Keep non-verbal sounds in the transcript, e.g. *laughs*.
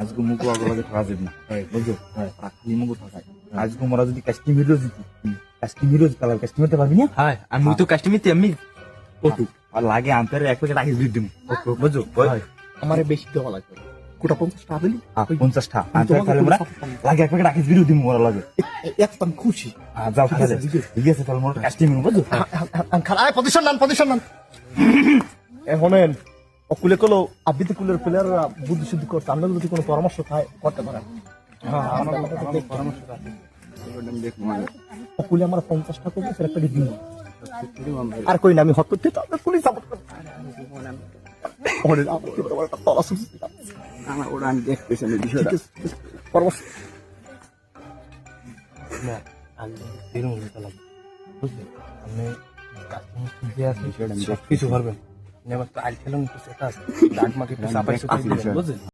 আজকে মুখো আগে ঠকা যাবে না। বুঝছ? খালি মুখো ঠকায় আজকে মোরা যদি কাশ্মীরও জিতি কাশ্মীরও কালার কাশ্মীরতে পারবি না? হ্যাঁ আমি তো কাস্টমিতে আমি ওটু আর লাগে আন্তরে এক প্যাকেট আগে দিয়ে দিম বুঝছ? আমার বেশি দেওয়া লাগবে। কোটা পঞ্চাশ টাকা দিলি পঞ্চাশটা। লাগে এক প্যাকেট আগে দিয়ে দিম মোরা লাগে। একদম খুশি। যাও তাহলে ঠিক আছে তাহলে মোরা কাশ্মীর বুঝছ? খারাপ পজিশন নান পজিশন নান। এখনেন অকুলে কলো আবৃত্তি কুলের প্লেয়াররা বুদ্ধি শুদ্ধি করতে আমরা যদি কোনো পরামর্শ খায় করতে পারেন। অকুলে আমার পঞ্চাশ টাকা সেটা একটা দিন আর কই না আমি হত করতে পুলিশ সাপোর্ট পরামর্শ। না আমি এরকম হতে লাগে বুঝলি? আপনি কাস্টমার খুঁজে আসি সব কিছু পারবেন আমার তো আইল খেলাম একটু সেটা আছে। *laughs* দাগ মাকে একটু চাপাই চাপাই দিবেন বুঝলি